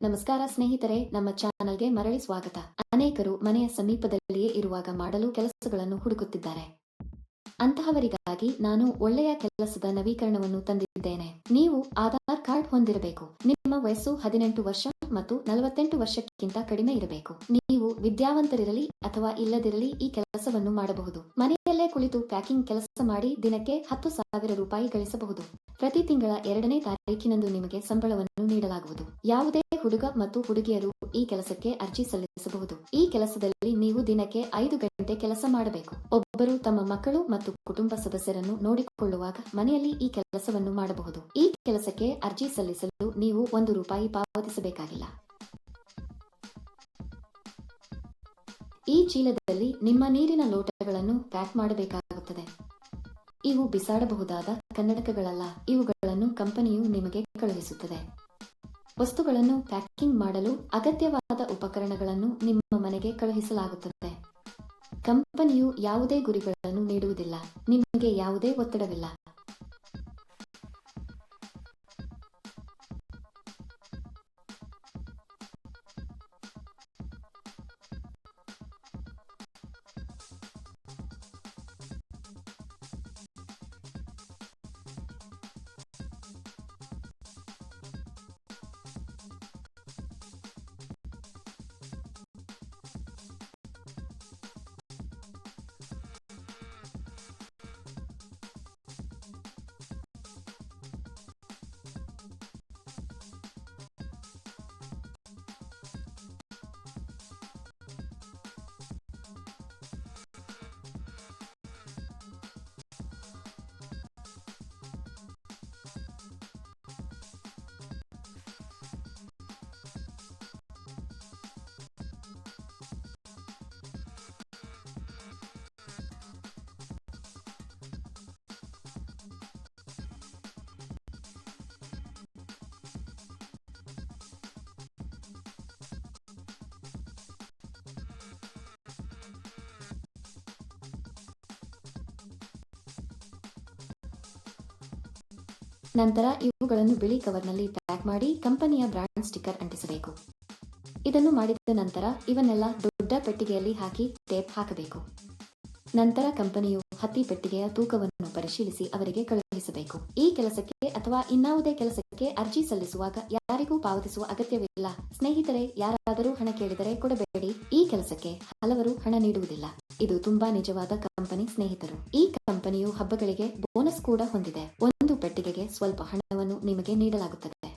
ನಮಸ್ಕಾರ ಸ್ನೇಹಿತರೆ, ನಮ್ಮ ಚಾನಲ್ಗೆ ಮರಳಿ ಸ್ವಾಗತ. ಅನೇಕರು ಮನೆಯ ಸಮೀಪದಲ್ಲಿಯೇ ಇರುವಾಗ ಮಾಡಲು ಕೆಲಸಗಳನ್ನು ಹುಡುಕುತ್ತಿದ್ದಾರೆ. ಅಂತಹವರಿಗಾಗಿ ನಾನು ಒಳ್ಳೆಯ ಕೆಲಸದ ನವೀಕರಣವನ್ನು ತಂದಿದ್ದೇನೆ. ನೀವು ಆಧಾರ್ ಕಾರ್ಡ್ ಹೊಂದಿರಬೇಕು. ನಿಮ್ಮ ವಯಸ್ಸು ಹದಿನೆಂಟು ವರ್ಷ ಮತ್ತು ನಲವತ್ತೆಂಟು ವರ್ಷಕ್ಕಿಂತ ಕಡಿಮೆ ಇರಬೇಕು. ನೀವು ವಿದ್ಯಾವಂತರಿರಲಿ ಅಥವಾ ಇಲ್ಲದಿರಲಿ ಈ ಕೆಲಸವನ್ನು ಮಾಡಬಹುದು. ಮನೆಯಲ್ಲೇ ಕುಳಿತು ಪ್ಯಾಕಿಂಗ್ ಕೆಲಸ ಮಾಡಿ ದಿನಕ್ಕೆ ಹತ್ತು ಸಾವಿರ ರೂಪಾಯಿ ಗಳಿಸಬಹುದು. ಪ್ರತಿ ತಿಂಗಳ ಎರಡನೇ ತಾರೀಕಿನಂದು ನಿಮಗೆ ಸಂಬಳವನ್ನು ನೀಡಲಾಗುವುದು. ಯಾವುದೇ ಹುಡುಗ ಮತ್ತು ಹುಡುಗಿಯರು ಈ ಕೆಲಸಕ್ಕೆ ಅರ್ಜಿ ಸಲ್ಲಿಸಬಹುದು. ಈ ಕೆಲಸದಲ್ಲಿ ನೀವು ದಿನಕ್ಕೆ ಐದು ಗಂಟೆ ಕೆಲಸ ಮಾಡಬೇಕು. ಒಬ್ಬರು ತಮ್ಮ ಮಕ್ಕಳು ಮತ್ತು ಕುಟುಂಬ ಸದಸ್ಯರನ್ನು ನೋಡಿಕೊಳ್ಳುವಾಗ ಮನೆಯಲ್ಲಿ ಈ ಕೆಲಸವನ್ನು ಮಾಡಬಹುದು. ಈ ಕೆಲಸಕ್ಕೆ ಅರ್ಜಿ ಸಲ್ಲಿಸಲು ನೀವು ಒಂದು ರೂಪಾಯಿ ಪಾವತಿಸಬೇಕಾಗಿಲ್ಲ. ಈ ಚೀಲದಲ್ಲಿ ನಿಮ್ಮ ನೀರಿನ ಲೋಟಗಳನ್ನು ಪ್ಯಾಕ್ ಮಾಡಬೇಕಾಗುತ್ತದೆ. ಇವು ಬಿಸಾಡಬಹುದಾದ ಕನ್ನಡಕಗಳಲ್ಲ. ಇವುಗಳನ್ನು ಕಂಪನಿಯು ನಿಮಗೆ ಕಳುಹಿಸುತ್ತದೆ. ವಸ್ತುಗಳನ್ನು ಪ್ಯಾಕಿಂಗ್ ಮಾಡಲು ಅಗತ್ಯವಾದ ಉಪಕರಣಗಳನ್ನು ನಿಮ್ಮ ಮನೆಗೆ ಕಳುಹಿಸಲಾಗುತ್ತದೆ. ಕಂಪನಿಯು ಯಾವುದೇ ಗುರಿಗಳನ್ನು ನೀಡುವುದಿಲ್ಲ. ನಿಮಗೆ ಯಾವುದೇ ಒತ್ತಡವಿಲ್ಲ. ನಂತರ ಇವುಗಳನ್ನು ಬಿಳಿ ಕವರ್ನಲ್ಲಿ ಪ್ಯಾಕ್ ಮಾಡಿ ಕಂಪನಿಯ ಬ್ರಾಂಡ್ ಸ್ಟಿಕ್ಕರ್ ಅಂಟಿಸಬೇಕು. ಇದನ್ನು ಮಾಡಿದ ನಂತರ ಇವನ್ನೆಲ್ಲ ದೊಡ್ಡ ಪೆಟ್ಟಿಗೆಯಲ್ಲಿ ಹಾಕಿ ಟೇಪ್ ಹಾಕಬೇಕು. ನಂತರ ಕಂಪನಿಯು ಹತ್ತಿ ಪೆಟ್ಟಿಗೆಯ ತೂಕವನ್ನು ಪರಿಶೀಲಿಸಿ ಅವರಿಗೆ ಕಳುಹಿಸಬೇಕು. ಈ ಕೆಲಸಕ್ಕೆ ಅಥವಾ ಇನ್ನಾವುದೇ ಕೆಲಸಕ್ಕೆ ಅರ್ಜಿ ಸಲ್ಲಿಸುವಾಗ ಯಾರಿಗೂ ಪಾವತಿಸುವ ಅಗತ್ಯವಿಲ್ಲ. ಸ್ನೇಹಿತರೆ, ಯಾರಾದರೂ ಹಣ ಕೇಳಿದರೆ ಕೊಡಬೇಡಿ. ಈ ಕೆಲಸಕ್ಕೆ ಹಲವರು ಹಣ ನೀಡುವುದಿಲ್ಲ. ಇದು ತುಂಬಾ ನಿಜವಾದ ಕಂಪನಿ ಸ್ನೇಹಿತರು. ಈ ಕಂಪನಿಯು ಹಬ್ಬಗಳಿಗೆ ಬೋನಸ್ ಕೂಡ ಹೊಂದಿದೆ. ಪೆಟ್ಟಿಗೆಗೆ ಸ್ವಲ್ಪ ಹಣವನ್ನು ನಿಮಗೆ ನೀಡಲಾಗುತ್ತದೆ.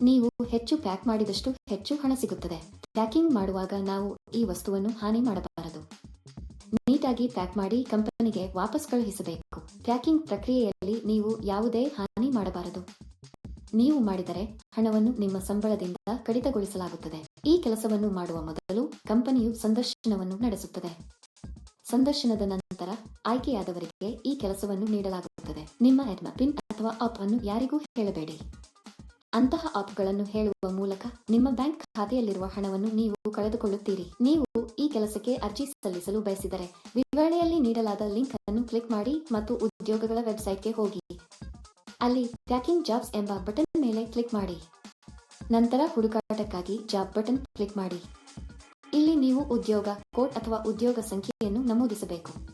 ನೀವು ಹೆಚ್ಚು ಪ್ಯಾಕ್ ಮಾಡಿದಷ್ಟು ಹೆಚ್ಚು ಹಣ ಸಿಗುತ್ತದೆ. ಪ್ಯಾಕಿಂಗ್ ಮಾಡುವಾಗ ನಾವು ಈ ವಸ್ತುವನ್ನು ಹಾನಿ ಮಾಡಬಾರದು. ನೀಟಾಗಿ ಪ್ಯಾಕ್ ಮಾಡಿ ಕಂಪನಿಗೆ ವಾಪಸ್ ಕಳುಹಿಸಬೇಕು. ಪ್ಯಾಕಿಂಗ್ ಪ್ರಕ್ರಿಯೆಯಲ್ಲಿ ನೀವು ಯಾವುದೇ ಹಾನಿ ಮಾಡಬಾರದು. ನೀವು ಮಾಡಿದರೆ ಹಣವನ್ನು ನಿಮ್ಮ ಸಂಬಳದಿಂದ ಕಡಿತಗೊಳಿಸಲಾಗುತ್ತದೆ. ಈ ಕೆಲಸವನ್ನು ಮಾಡುವ ಮೊದಲು ಕಂಪನಿಯು ಸಂದರ್ಶನವನ್ನು ನಡೆಸುತ್ತದೆ. ಸಂದರ್ಶನದ ನಂತರ ಆಯ್ಕೆಯಾದವರಿಗೆ ಈ ಕೆಲಸವನ್ನು ನೀಡಲಾಗುತ್ತದೆ. ನಿಮ್ಮ ಎಡ್ಮ ಪಿನ್ ಅಥವಾ ಆಪ್ ಅನ್ನು ಯಾರಿಗೂ ಹೇಳಬೇಡಿ. ಅಂತಹ ಆಪ್ಗಳನ್ನು ಹೇಳುವ ಮೂಲಕ ನಿಮ್ಮ ಬ್ಯಾಂಕ್ ಖಾತೆಯಲ್ಲಿರುವ ಹಣವನ್ನು ನೀವು ಕಳೆದುಕೊಳ್ಳುತ್ತೀರಿ. ನೀವು ಈ ಕೆಲಸಕ್ಕೆ ಅರ್ಜಿ ಸಲ್ಲಿಸಲು ಬಯಸಿದರೆ ವಿವರಣೆಯಲ್ಲಿ ನೀಡಲಾದ ಲಿಂಕ್ ಅನ್ನು ಕ್ಲಿಕ್ ಮಾಡಿ ಮತ್ತು ಉದ್ಯೋಗಗಳ ವೆಬ್ಸೈಟ್ಗೆ ಹೋಗಿ. ಅಲ್ಲಿ ಟ್ರ್ಯಾಕಿಂಗ್ ಜಾಬ್ಸ್ ಎಂಬ ಬಟನ್ ಮೇಲೆ ಕ್ಲಿಕ್ ಮಾಡಿ. ನಂತರ ಹುಡುಕಾಟಕ್ಕಾಗಿ ಜಾಬ್ ಬಟನ್ ಕ್ಲಿಕ್ ಮಾಡಿ. ಇಲ್ಲಿ ನೀವು ಉದ್ಯೋಗ, ಕೋಡ್ ಅಥವಾ ಉದ್ಯೋಗ ಸಂಖ್ಯೆಯನ್ನು ನಮೂದಿಸಬೇಕು.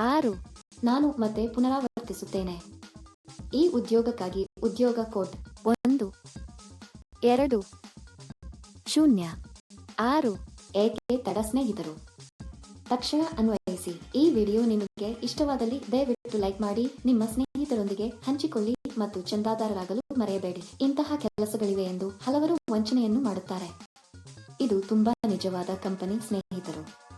ಆರು. ನಾನು ಮತ್ತೆ ಪುನರಾವರ್ತಿಸುತ್ತೇನೆ. ಈ ಉದ್ಯೋಗಕ್ಕಾಗಿ ಉದ್ಯೋಗ ಕೋಡ್ ಒಂದು, ಎರಡು, ಶೂನ್ಯ, ಆರು ಏಕೆ ತಡ ಸ್ನೇಹಿತರು? ತಕ್ಷಣ ಅನ್ವಯಿಸಿ. ಈ ವಿಡಿಯೋ ನಿಮಗೆ ಇಷ್ಟವಾದಲ್ಲಿ ದಯವಿಟ್ಟು ಲೈಕ್ ಮಾಡಿ, ನಿಮ್ಮ ಸ್ನೇಹಿತರೊಂದಿಗೆ ಹಂಚಿಕೊಳ್ಳಿ ಮತ್ತು ಚಂದಾದಾರರಾಗಲು ಮರೆಯಬೇಡಿ. ಇಂತಹ ಕೆಲಸಗಳಿವೆ ಎಂದು ಹಲವರು ವಂಚನೆಯನ್ನು ಮಾಡುತ್ತಾರೆ. ಇದು ತುಂಬಾ ನಿಜವಾದ ಕಂಪನಿ ಸ್ನೇಹಿತರು.